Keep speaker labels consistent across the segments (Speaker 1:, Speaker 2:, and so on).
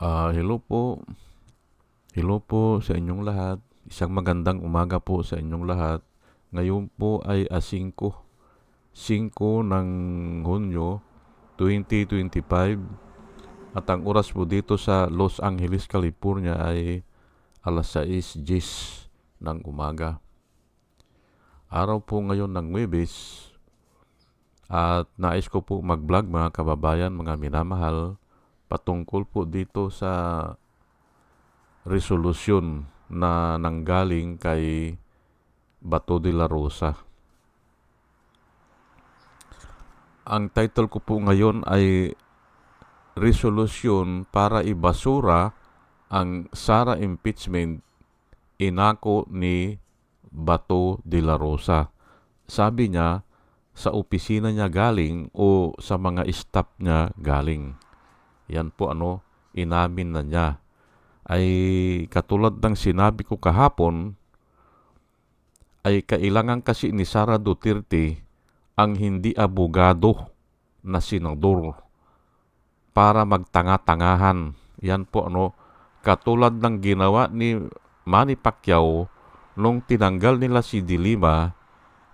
Speaker 1: Ah, hello po. Hello po sa inyong lahat. Isang magandang umaga po sa inyong lahat. Ngayon po ay a 5, 5 ng Hunyo 2025 at ang oras po dito sa Los Angeles, California ay alas 6.10 ng umaga. Araw po ngayon ng Webes at nais ko po mag-vlog mga kababayan, mga minamahal patungkol po dito sa resolusyon na nanggaling kay Bato de la Rosa. Ang title ko po ngayon ay Resolusyon para ibasura ang Sara impeachment inako ni Bato de la Rosa. Sabi niya, sa opisina niya galing o sa mga staff niya galing. Yan po ano, inamin na niya. Ay katulad ng sinabi ko kahapon, ay kailangan kasi ni Sara Duterte ang hindi abogado na senador para magtanga-tangahan. Yan po ano, katulad ng ginawa ni Manny Pacquiao nung tinanggal nila si Dilima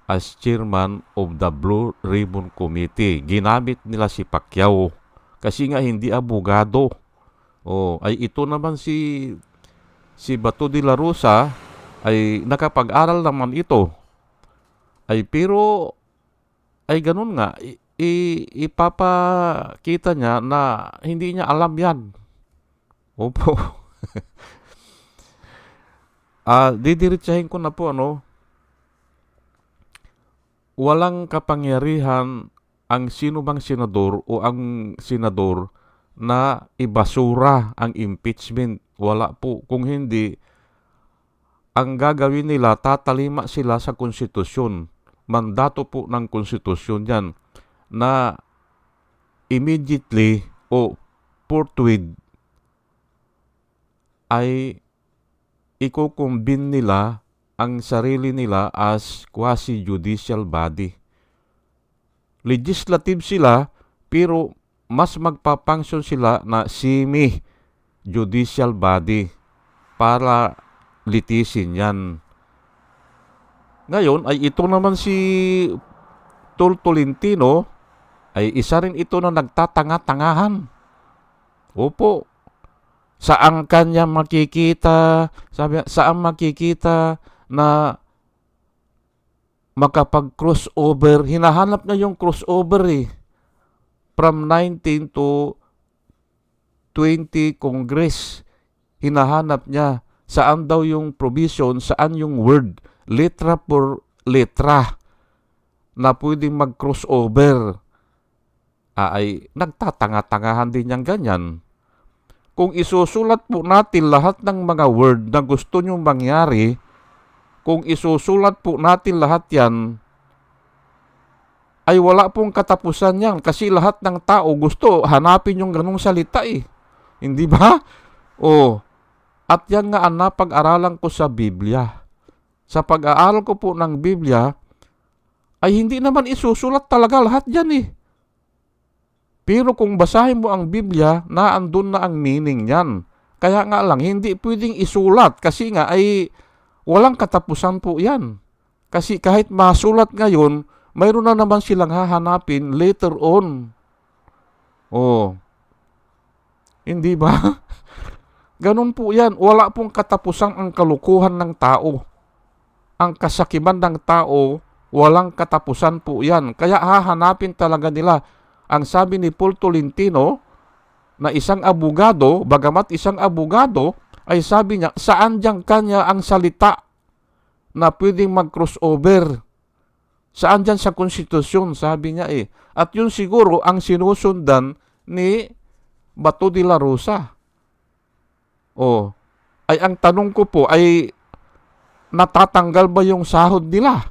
Speaker 1: as chairman of the Blue Ribbon Committee. Ginamit nila si Pacquiao kasi nga hindi abogado. Oh, ay ito naman si si Bato de la Rosa ay nakapag-aral naman ito. Ay pero ay ganun nga i, i- ipapakita niya na hindi niya alam yan. Opo. Ah, didiretsahin ko na po ano. Walang kapangyarihan ang sino bang senador o ang senador na ibasura ang impeachment. Wala po. Kung hindi, ang gagawin nila, tatalima sila sa konstitusyon. Mandato po ng konstitusyon yan na immediately o forthwith ay ikukumbin nila ang sarili nila as quasi-judicial body. Legislative sila, pero mas magpapangsyon sila na semi-judicial body para litisin yan. Ngayon ay ito naman si Tol Tolentino ay isa rin ito na nagtatanga-tangahan. Opo. Saan kanya makikita, sabi, saan makikita na makapag-crossover. Hinahanap niya yung crossover eh. From 19 to 20 Congress. Hinahanap niya saan daw yung provision, saan yung word, letra por letra na pwedeng mag-crossover. Ah, ay nagtatanga-tangahan din niyang ganyan. Kung isusulat po natin lahat ng mga word na gusto nyong mangyari, kung isusulat po natin lahat yan, ay wala pong katapusan yan kasi lahat ng tao gusto hanapin yung ganong salita eh. Hindi ba? Oh. At yan nga ang napag-aralan ko sa Biblia. Sa pag-aaral ko po ng Biblia, ay hindi naman isusulat talaga lahat yan eh. Pero kung basahin mo ang Biblia, naandun na ang meaning niyan. Kaya nga lang, hindi pwedeng isulat kasi nga ay walang katapusan po yan. Kasi kahit masulat ngayon, mayroon na naman silang hahanapin later on. Oh. Hindi ba? Ganun po yan. Wala pong katapusan ang kalukuhan ng tao. Ang kasakiman ng tao, walang katapusan po yan. Kaya hahanapin talaga nila. Ang sabi ni Paul Tolentino, na isang abogado, bagamat isang abogado, ay sabi niya, saan diyang kanya ang salita na pwedeng mag-crossover? Saan dyan sa konstitusyon? Sabi niya eh. At yun siguro ang sinusundan ni Bato de la Rosa. Oh, ay ang tanong ko po ay natatanggal ba yung sahod nila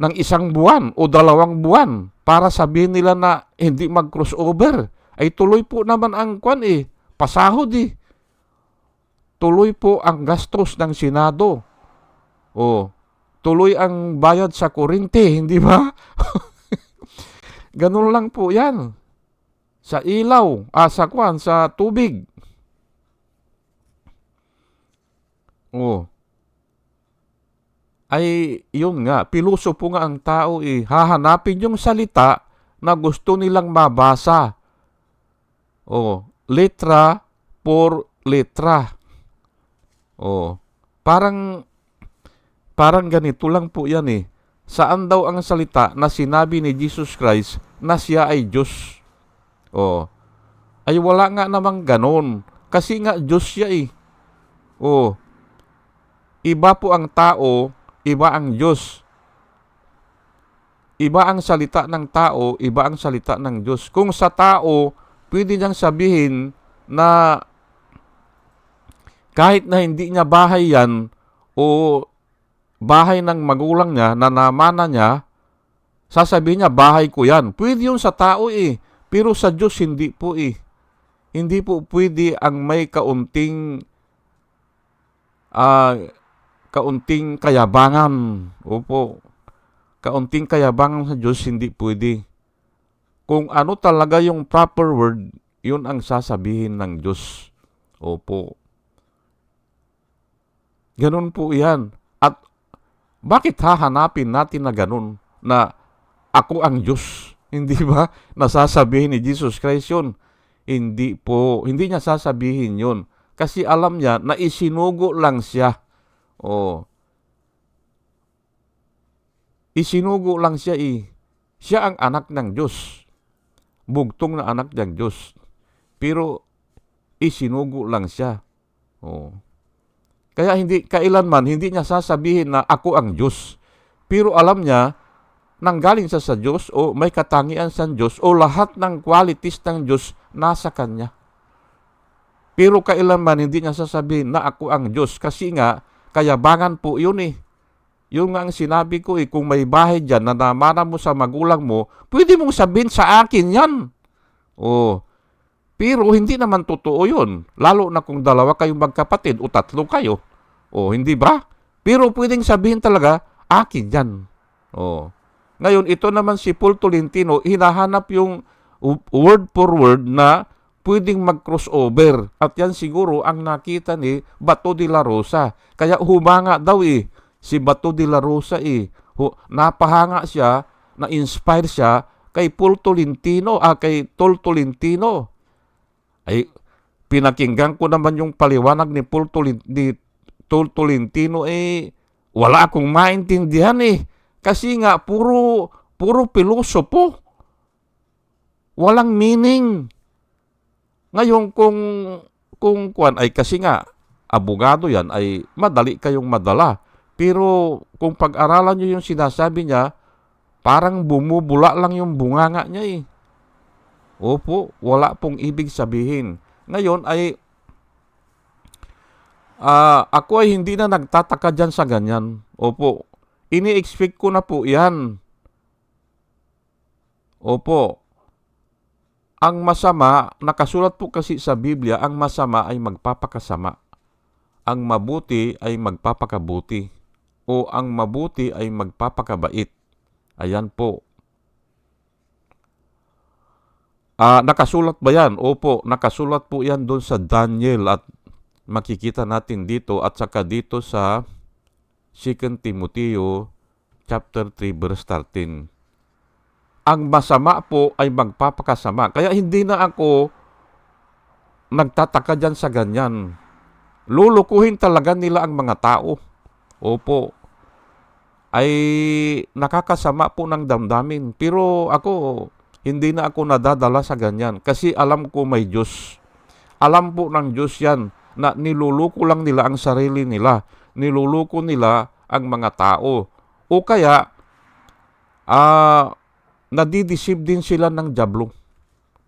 Speaker 1: ng isang buwan o dalawang buwan para sabihin nila na hindi mag-crossover? Ay tuloy po naman ang kwan eh, pasahod eh. Tuloy po ang gastos ng Senado. Oh, tuloy ang bayad sa kurente, hindi ba? Ganun lang po yan. Sa ilaw, ah, sa kwan, sa tubig. Oh. Ay, yun nga, piluso po nga ang tao eh. Hahanapin yung salita na gusto nilang mabasa. Oh, letra por letra. Oh, parang parang ganito lang po yan eh. Saan daw ang salita na sinabi ni Jesus Christ na siya ay Diyos? Oh, ay wala nga namang ganon. Kasi nga Diyos siya eh. Oh, iba po ang tao, iba ang Diyos. Iba ang salita ng tao, iba ang salita ng Diyos. Kung sa tao, pwede niyang sabihin na kahit na hindi niya bahay yan o bahay ng magulang niya na namana niya, sasabihin niya, bahay ko yan. Pwede yun sa tao eh. Pero sa Diyos, hindi po eh. Hindi po pwede ang may kaunting ah kaunting kayabangan. Opo. Kaunting kayabangan sa Diyos, hindi pwede. Kung ano talaga yung proper word, yun ang sasabihin ng Diyos. Opo. Ganun po yan. At bakit hahanapin natin na ganun na ako ang Diyos? Hindi ba? Nasasabihin ni Jesus Christ yun. Hindi po. Hindi niya sasabihin yun. Kasi alam niya na isinugo lang siya. Oh. Isinugo lang siya eh. Siya ang anak ng Diyos. Bugtong na anak ng Diyos. Pero isinugo lang siya. Oh. Kaya hindi kailanman hindi niya sasabihin na ako ang Diyos. Pero alam niya nanggaling sa sa Diyos o may katangian sa Diyos o lahat ng qualities ng Diyos nasa kanya. Pero kailanman hindi niya sasabihin na ako ang Diyos kasi nga kayabangan po yun eh. Yung nga ang sinabi ko eh, kung may bahay dyan na namana mo sa magulang mo, pwede mong sabihin sa akin yan. Oh. Pero hindi naman totoo yun. Lalo na kung dalawa kayong magkapatid o tatlo kayo. Oh, hindi ba? Pero pwedeng sabihin talaga, akin yan. Oh. Ngayon, ito naman si Paul Tolentino, hinahanap yung word for word na pwedeng mag-crossover. At yan siguro ang nakita ni Bato de la Rosa. Kaya humanga daw eh, si Bato de la Rosa eh. Napahanga siya, na-inspire siya kay Paul Tolentino, ah, kay Tol Tolentino. Ay, pinakinggan ko naman yung paliwanag ni Paul Tolentino, Tol Tolentino eh, wala akong maintindihan eh. Kasi nga, puro, puro pilosopo. Walang meaning. Ngayon, kung, kung kuan ay kasi nga, abogado yan, ay madali kayong madala. Pero kung pag-aralan nyo yung sinasabi niya, parang bumubula lang yung bunganga niya eh. Opo, wala pong ibig sabihin. Ngayon ay ah ako ay hindi na nagtataka dyan sa ganyan. Opo, ini-expect ko na po yan. Opo, ang masama, nakasulat po kasi sa Biblia, ang masama ay magpapakasama. Ang mabuti ay magpapakabuti. O ang mabuti ay magpapakabait. Ayan po. Ah, nakasulat ba yan? Opo, nakasulat po yan doon sa Daniel at makikita natin dito at saka dito sa 2 Timoteo chapter 3 verse 13. Ang masama po ay magpapakasama. Kaya hindi na ako nagtataka dyan sa ganyan. Lulukuhin talaga nila ang mga tao. Opo. Ay nakakasama po ng damdamin. Pero ako, hindi na ako nadadala sa ganyan. Kasi alam ko may Diyos. Alam po ng Diyos yan na niluluko lang nila ang sarili nila. Niluluko nila ang mga tao. O kaya, ah, nadidisib din sila ng jablo.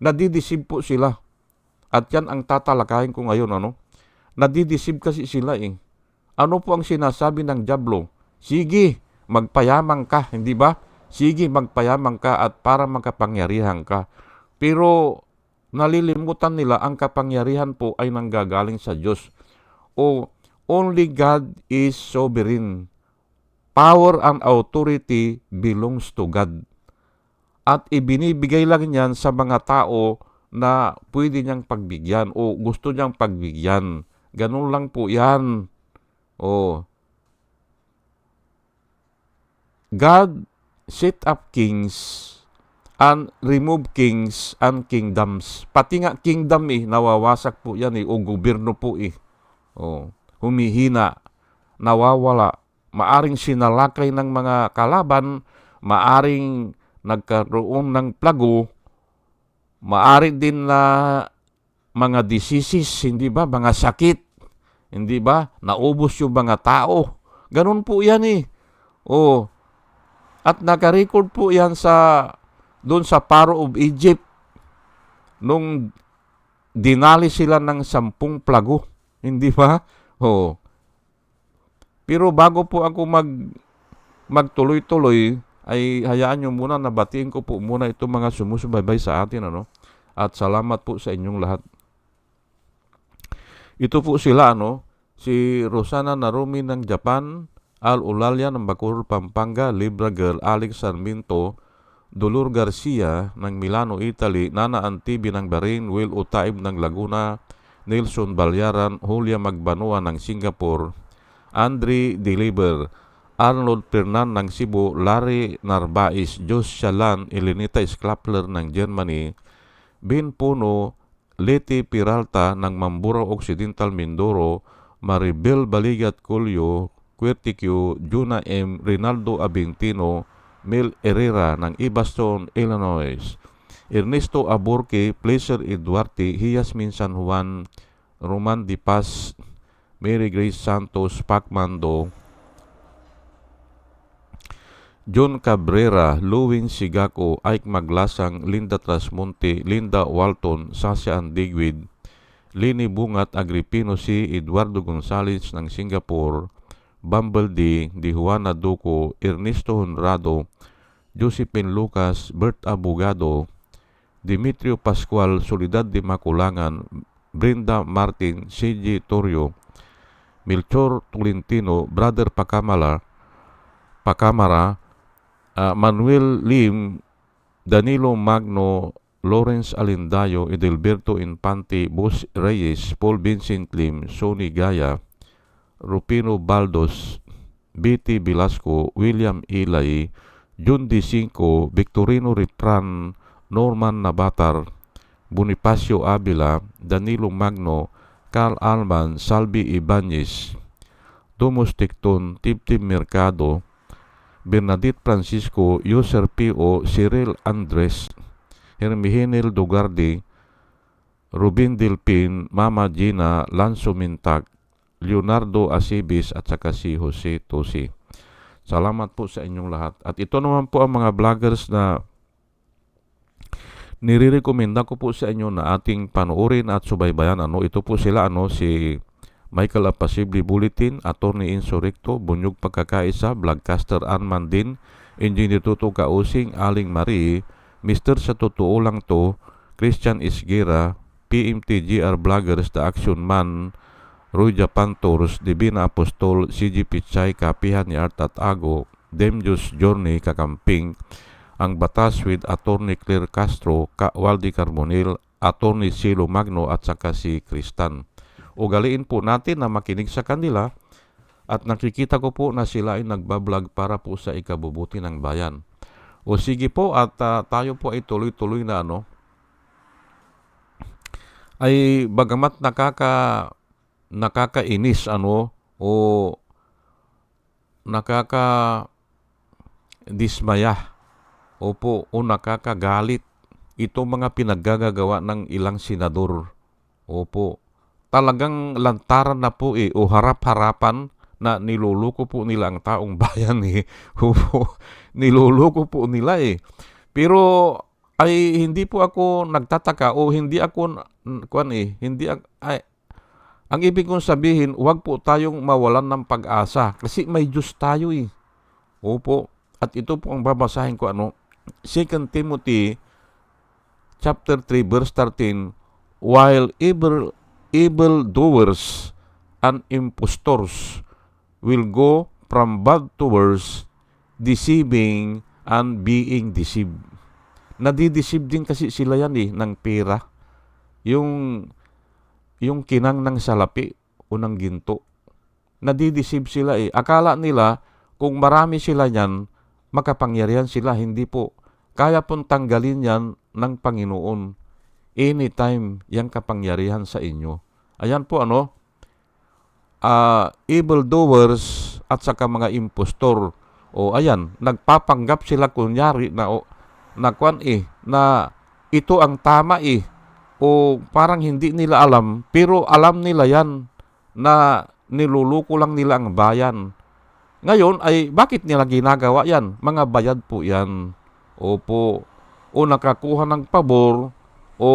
Speaker 1: Nadidisib po sila. At yan ang tatalakayin ko ngayon, ano? Nadidisib kasi sila eh. Ano po ang sinasabi ng jablo? Sige, magpayamang ka, hindi ba? Sige, magpayamang ka at para magkapangyarihan ka. Pero nalilimutan nila ang kapangyarihan po ay nanggagaling sa Diyos. O only God is sovereign. Power and authority belongs to God. At ibinibigay lang yan sa mga tao na pwede niyang pagbigyan o gusto niyang pagbigyan. Ganun lang po yan. Oh. God set up kings and remove kings and kingdoms. Pati nga kingdom eh, nawawasak po yan eh, o gobyerno po eh. Oh, humihina, nawawala, maaring sinalakay ng mga kalaban, maaring nagkaroon ng plago, maari din na mga diseases, hindi ba? Mga sakit, hindi ba? Naubos yung mga tao. Ganun po yan eh. Oh. At nakarecord po yan sa doon sa Pharaoh of Egypt nung dinali sila ng sampung plago. Hindi ba? Oh. Pero bago po ako mag magtuloy-tuloy, ay hayaan nyo muna na batiin ko po muna itong mga sumusubaybay sa atin. Ano? At salamat po sa inyong lahat. Ito po sila, ano, si Rosana Narumi ng Japan, Al Ulalia ng Bacoor, Pampanga, Libra Girl, Alex Sarmiento, Dolor Garcia ng Milano, Italy, Nana Antibi ng Bahrain, Will Utaib ng Laguna, Nelson Balyaran, Julia Magbanua ng Singapore, Andre Deliver, Arnold Pernan ng Cebu, Larry Narbais, Jos Shalan, Elenita Sklapler ng Germany, Ben Puno, Leti Peralta ng Mambura Occidental Mindoro, Maribel Baligat Colio, Quertiquio, Juna M. Rinaldo Abintino, Mel Herrera ng Ibaston, Illinois, Ernesto Aborque, Pleasure Eduarte, Hiasmin San Juan, Roman Di Paz, Mary Grace Santos, Pacmando, John Cabrera, Luwin Sigaco, Ike Maglasang, Linda Trasmonte, Linda Walton, Sasha Andigwid, Lini Bungat, Agripino C. Eduardo Gonzales ng Singapore, Bumble D, Di Juana Duco, Ernesto Honrado, Josephine Lucas, Bert Abogado, Dimitrio Pascual, Solidad de Maculangan, Brenda Martin, CJ Torrio, Melchor Tolentino, Brother Pacamala, Pacamara, uh, Manuel Lim, Danilo Magno, Lawrence Alindayo, Edelberto Infante, Bos Reyes, Paul Vincent Lim, Sony Gaya, Rupino Baldos, B.T. Velasco, William Ilay, Jun D. Cinco, Victorino Ritran, Norman Nabatar, Bonifacio Avila, Danilo Magno, Carl Alman, Salvi Ibanez, Domus Ticton, Tiptim Mercado, Bernadette Francisco, User P.O., Cyril Andres, Hermihinel Dugardi, Rubin Dilpin, Mama Gina, Lanzo Mintag, Leonardo Asibis at saka si Jose Tosi. Salamat po sa inyong lahat. At ito naman po ang mga vloggers na nirirekomenda ko po sa inyo na ating panoorin at subaybayan. Ano, ito po sila, ano, si Michael Apasibli Bulletin, Attorney Insurrecto, Bunyog Pagkakaisa, Vlogcaster Arman Din, Engineer Tuto Kausing, Aling Marie, Mr. Sa Totoo Lang To, Christian Isgira, PMTGR Vloggers, The Action Man, Roy Japan Tours, Divina Apostol, CG Pichay, Kapihan ni Art at Ago, Demjus Journey, Kakamping, Ang Batas with Attorney Claire Castro, Ka Waldi Carbonil, Attorney Silo Magno at saka si Kristan. Ugaliin po natin na makinig sa kanila at nakikita ko po na sila ay nagbablog para po sa ikabubuti ng bayan. O sige po at uh, tayo po ay tuloy-tuloy na ano ay bagamat nakaka nakakainis ano o nakaka dismaya opo o nakakagalit ito mga pinaggagawa ng ilang senador opo. Talagang lantaran na po eh o harap-harapan na niluluko po nila ang taong bayan eh. Opo niluluko po nila eh. Pero ay hindi po ako nagtataka o hindi ako kuan eh hindi ay, ang ibig kong sabihin, huwag po tayong mawalan ng pag-asa kasi may Diyos tayo eh. Opo. At ito po ang babasahin ko ano, 2 Timothy chapter 3 verse 13, while evil evil doers and impostors will go from bad to worse, deceiving and being deceived. Nadideceive din kasi sila yan eh, ng pera. Yung yung kinang ng salapi o ng ginto. nadideceive sila eh. Akala nila kung marami sila niyan, makapangyarihan sila. Hindi po. Kaya pong tanggalin yan ng Panginoon. Anytime yang kapangyarihan sa inyo. Ayan po ano, uh, evildoers at saka mga impostor. O ayan, nagpapanggap sila kunyari na o, na kwan eh, na ito ang tama eh. O parang hindi nila alam, pero alam nila yan na niluluko lang nila ang bayan. Ngayon ay bakit nila ginagawa yan? Mga bayad po yan. Opo. O nakakuha ng pabor o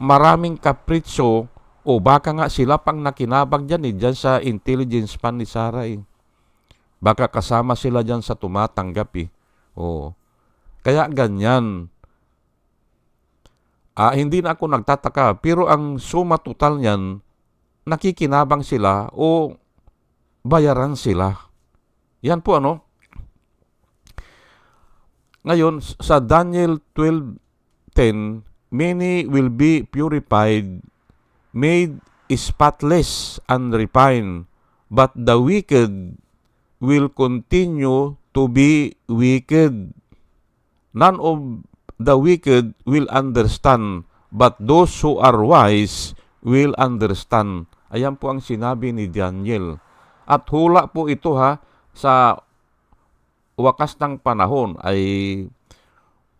Speaker 1: maraming kapritsyo o baka nga sila pang nakinabang dyan eh, dyan sa intelligence pan ni Sarah eh. Baka kasama sila dyan sa tumatanggap eh. O. Kaya ganyan. Ah, hindi na ako nagtataka, pero ang suma total niyan, nakikinabang sila o bayaran sila. Yan po ano. Ngayon, sa Daniel 12.10, Many will be purified, made spotless and refined, but the wicked will continue to be wicked. None of the wicked will understand, but those who are wise will understand. Ayan po ang sinabi ni Daniel. At hula po ito ha, sa wakas ng panahon ay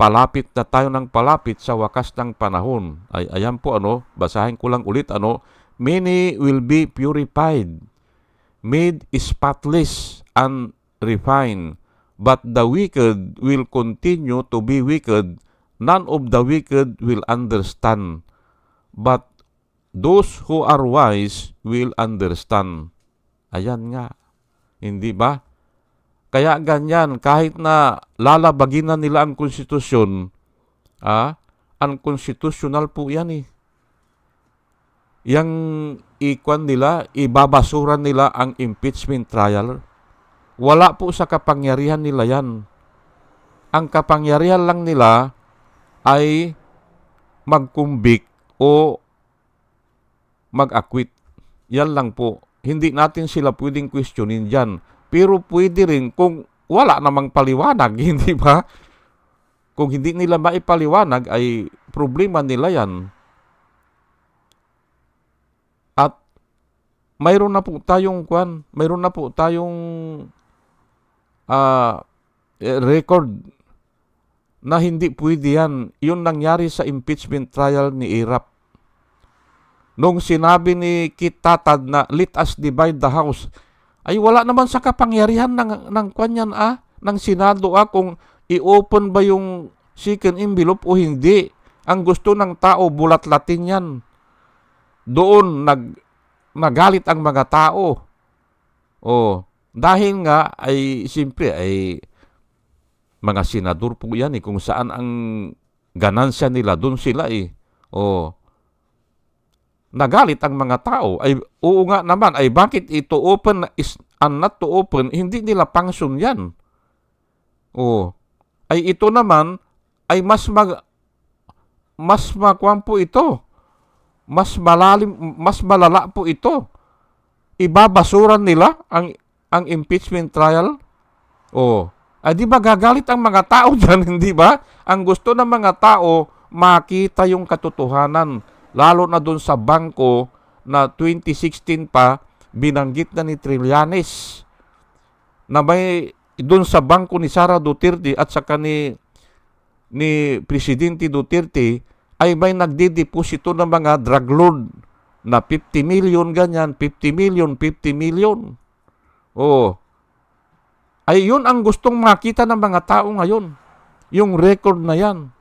Speaker 1: palapit na tayo ng palapit sa wakas ng panahon. Ay ayan po ano, basahin ko lang ulit ano, many will be purified, made spotless and refined, but the wicked will continue to be wicked. None of the wicked will understand, but those who are wise will understand. Ayan nga. Hindi ba? Kaya ganyan, kahit na lalabagin na nila ang konstitusyon, ah, unconstitutional po yan eh. Yang ikwan nila, ibabasuran nila ang impeachment trial. Wala po sa kapangyarihan nila yan. Ang kapangyarihan lang nila ay magkumbik o mag-acquit. Yan lang po. Hindi natin sila pwedeng questionin dyan pero pwede rin kung wala namang paliwanag, hindi ba? Kung hindi nila maipaliwanag ay problema nila yan. At mayroon na po tayong kwan, mayroon na po tayong uh, record na hindi pwede yan. Yun nangyari sa impeachment trial ni Irap. Nung sinabi ni Kit Tatad na let us divide the house, ay wala naman sa kapangyarihan ng, ng kanyan ah, ng Senado ah, kung i-open ba yung second envelope o hindi. Ang gusto ng tao, bulat-latin yan. Doon nag, nagalit ang mga tao. Oh, dahil nga ay siyempre ay mga senador po yan eh, kung saan ang ganansya nila, doon sila eh. Oh, nagalit ang mga tao. Ay, oo nga naman, ay bakit ito open is and not to open, hindi nila function yan. Oo. Ay ito naman, ay mas mag, mas magkuhan po ito. Mas malalim, mas malala po ito. Ibabasuran nila ang, ang impeachment trial. Oo. Ay di ba gagalit ang mga tao dyan, hindi ba? Ang gusto ng mga tao, makita yung katotohanan Lalo na doon sa bangko na 2016 pa, binanggit na ni Trillanes na may doon sa bangko ni Sara Duterte at saka ni ni Presidente Duterte ay may nagdideposito ng mga drug lord na 50 million ganyan, 50 million, 50 million. Oh. Ay yun ang gustong makita ng mga tao ngayon. Yung record na yan.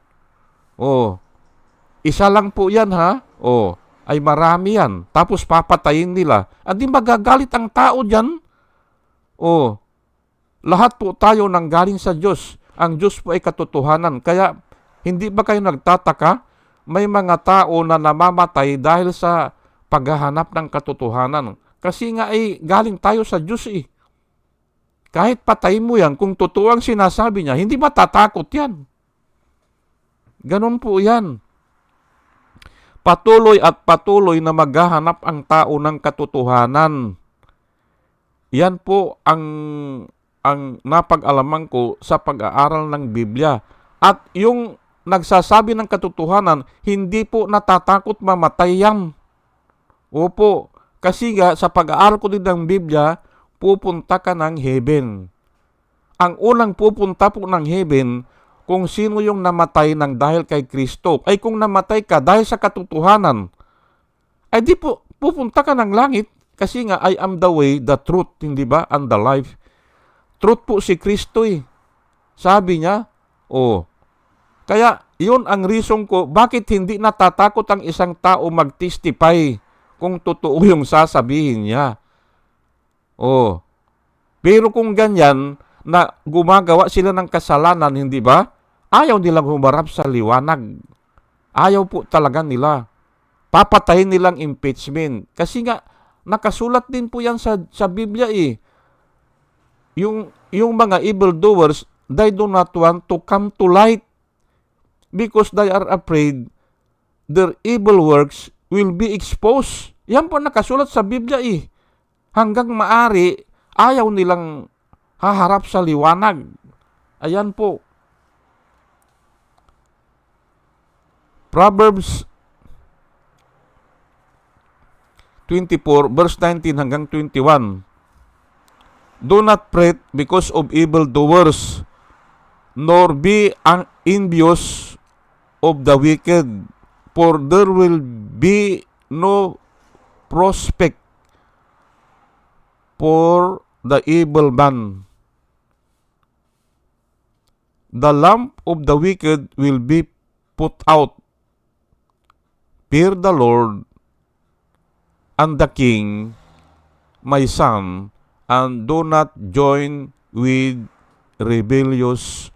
Speaker 1: Oh. Isa lang po yan ha. O, ay marami yan. Tapos papatayin nila. At di magagalit ang tao dyan. O, lahat po tayo nang galing sa Diyos. Ang Diyos po ay katotohanan. Kaya, hindi ba kayo nagtataka? May mga tao na namamatay dahil sa paghahanap ng katotohanan. Kasi nga ay galing tayo sa Diyos eh. Kahit patay mo yan, kung totoo ang sinasabi niya, hindi matatakot yan. Ganon po yan. Patuloy at patuloy na maghahanap ang tao ng katotohanan. Yan po ang ang napag-alaman ko sa pag-aaral ng Biblia. At yung nagsasabi ng katotohanan, hindi po natatakot mamatay yan. Opo, kasi nga sa pag-aaral ko din ng Biblia, pupunta ka ng heaven. Ang unang pupunta po ng heaven, kung sino yung namatay ng dahil kay Kristo, ay kung namatay ka dahil sa katotohanan, ay di po, pupunta ka ng langit. Kasi nga, I am the way, the truth, hindi ba? And the life. Truth po si Kristo eh. Sabi niya, oh. Kaya, yun ang reason ko, bakit hindi natatakot ang isang tao mag-testify kung totoo yung sasabihin niya. Oh. Pero kung ganyan, na gumagawa sila ng kasalanan, hindi ba? Ayaw nilang humarap sa liwanag. Ayaw po talaga nila. Papatayin nilang impeachment. Kasi nga, nakasulat din po yan sa, sa Biblia eh. Yung, yung mga evildoers, they do not want to come to light because they are afraid their evil works will be exposed. Yan po nakasulat sa Biblia eh. Hanggang maari, ayaw nilang haharap sa liwanag. Ayan po. Proverbs 24 verse 19 hanggang 21. Do not fret because of evil doers, nor be envious of the wicked, for there will be no prospect for the evil man. The lamp of the wicked will be put out. Fear the Lord and the king, my son, and do not join with rebellious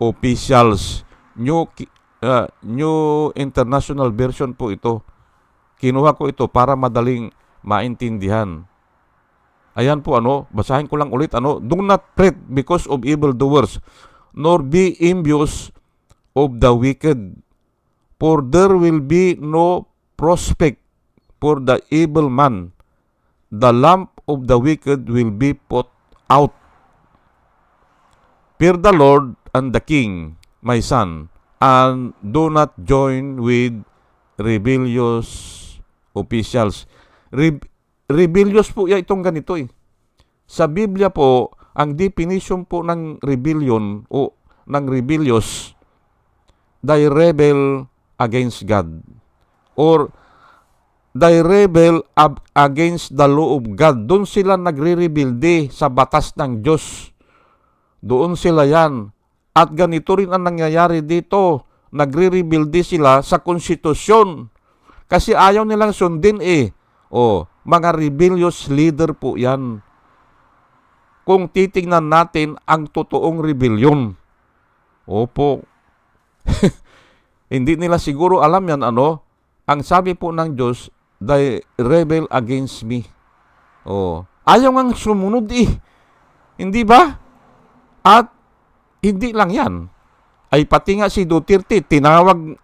Speaker 1: officials. New, uh, New International Version po ito. Kinuha ko ito para madaling maintindihan. Ayan po ano, basahin ko lang ulit ano, do not fret because of evil doers, nor be envious of the wicked, for there will be no prospect for the evil man. The lamp of the wicked will be put out. Fear the Lord and the King, my son, and do not join with rebellious officials. Re- rebellious po ya itong ganito eh. Sa Biblia po, ang definition po ng rebellion o ng rebellious, thy rebel against God. Or thy rebel against the law of God. Doon sila nagre-rebelde sa batas ng Diyos. Doon sila yan. At ganito rin ang nangyayari dito. Nagre-rebelde sila sa konstitusyon. Kasi ayaw nilang sundin eh. O, mga rebellious leader po yan. Kung titingnan natin ang totoong rebellion. Opo. Hindi nila siguro alam yan ano. Ang sabi po ng Diyos, thy rebel against me. Oh, ayaw ngang sumunod eh. Hindi ba? At hindi lang yan. Ay pati nga si Duterte, tinawag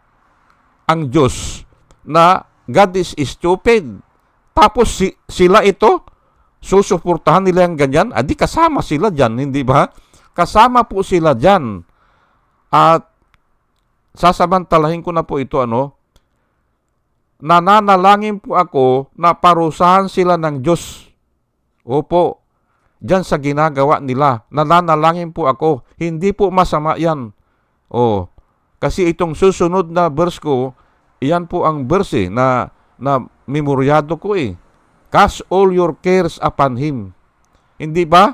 Speaker 1: ang Diyos na God is stupid. Tapos si, sila ito, susuportahan nila yung ganyan, adi kasama sila dyan, hindi ba? Kasama po sila dyan. At sasamantalahin ko na po ito ano, nananalangin po ako na parusahan sila ng Diyos. Opo, dyan sa ginagawa nila, nananalangin po ako. Hindi po masama yan. O, kasi itong susunod na verse ko, iyan po ang verse eh, na, na memoryado ko eh. Cast all your cares upon Him. Hindi ba?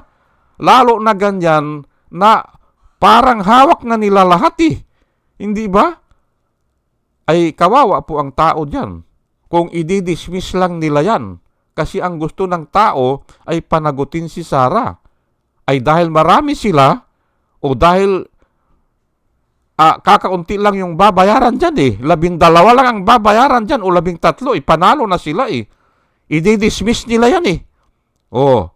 Speaker 1: Lalo na ganyan na parang hawak na nila lahat eh. Hindi ba? Ay kawawa po ang tao diyan. Kung i-dismiss lang nila yan. Kasi ang gusto ng tao ay panagutin si Sarah. Ay dahil marami sila o dahil ah, kakaunti lang yung babayaran dyan eh. Labing dalawa lang ang babayaran dyan o labing tatlo eh. Panalo na sila eh. I-dismiss nila yan eh. Oh.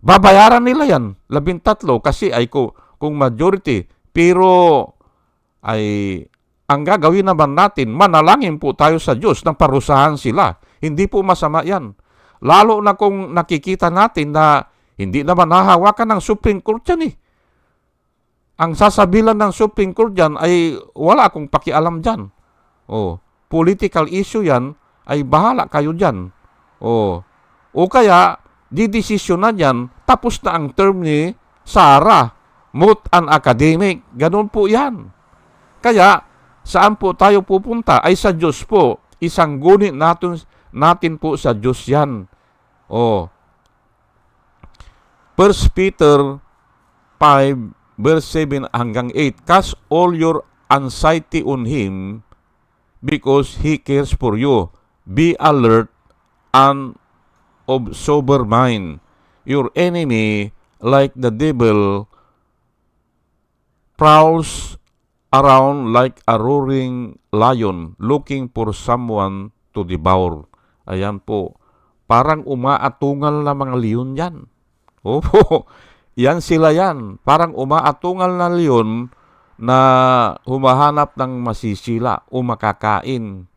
Speaker 1: Babayaran nila yan. Labing tatlo kasi ay ko, kung majority. Pero ay ang gagawin naman natin, manalangin po tayo sa Diyos nang parusahan sila. Hindi po masama yan. Lalo na kung nakikita natin na hindi naman nahawakan ng Supreme Court yan eh. Ang sasabilan ng Supreme Court dyan ay wala akong pakialam dyan. Oh, political issue yan ay bahala kayo dyan. Oh, o kaya, didesisyon na dyan, tapos na ang term ni Sara, moot and academic. Ganun po yan. Kaya, saan po tayo pupunta? Ay sa Diyos po. Isang gunit natin, natin po sa Diyos yan. Oh. 1 Peter 5 verse 7 hanggang 8. Cast all your anxiety on Him because He cares for you. Be alert and of sober mind. Your enemy, like the devil, prowls around like a roaring lion looking for someone to devour. Ayan po. Parang umaatungal na mga leon yan. Opo. Yan sila yan. Parang umaatungal na leon na humahanap ng masisila o makakain.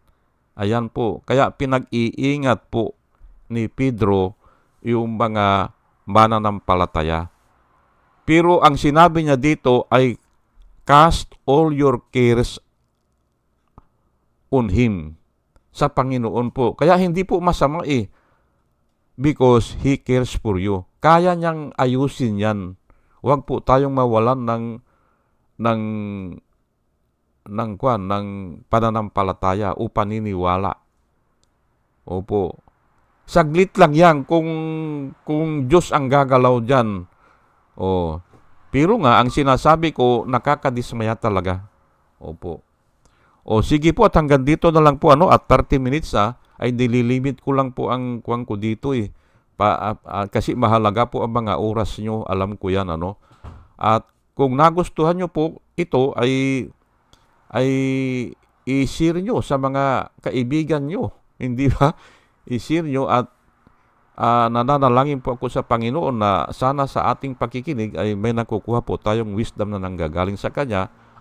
Speaker 1: Ayan po. Kaya pinag-iingat po ni Pedro yung mga mananampalataya. Pero ang sinabi niya dito ay cast all your cares on Him. Sa Panginoon po. Kaya hindi po masama eh. Because He cares for you. Kaya niyang ayusin yan. Huwag po tayong mawalan ng ng ng kwan, ng pananampalataya o paniniwala. Opo. Saglit lang yan kung kung Diyos ang gagalaw diyan. Oh. Pero nga ang sinasabi ko nakakadismaya talaga. Opo. O sige po at hanggang dito na lang po ano at 30 minutes ah ay nililimit ko lang po ang kuwang ko dito eh. Pa, ah, ah, kasi mahalaga po ang mga oras nyo, alam ko yan ano. At kung nagustuhan nyo po ito ay ay i-share nyo sa mga kaibigan nyo. Hindi ba? I-share nyo at ah, nananalangin po ako sa Panginoon na sana sa ating pakikinig ay may nakukuha po tayong wisdom na nanggagaling sa Kanya.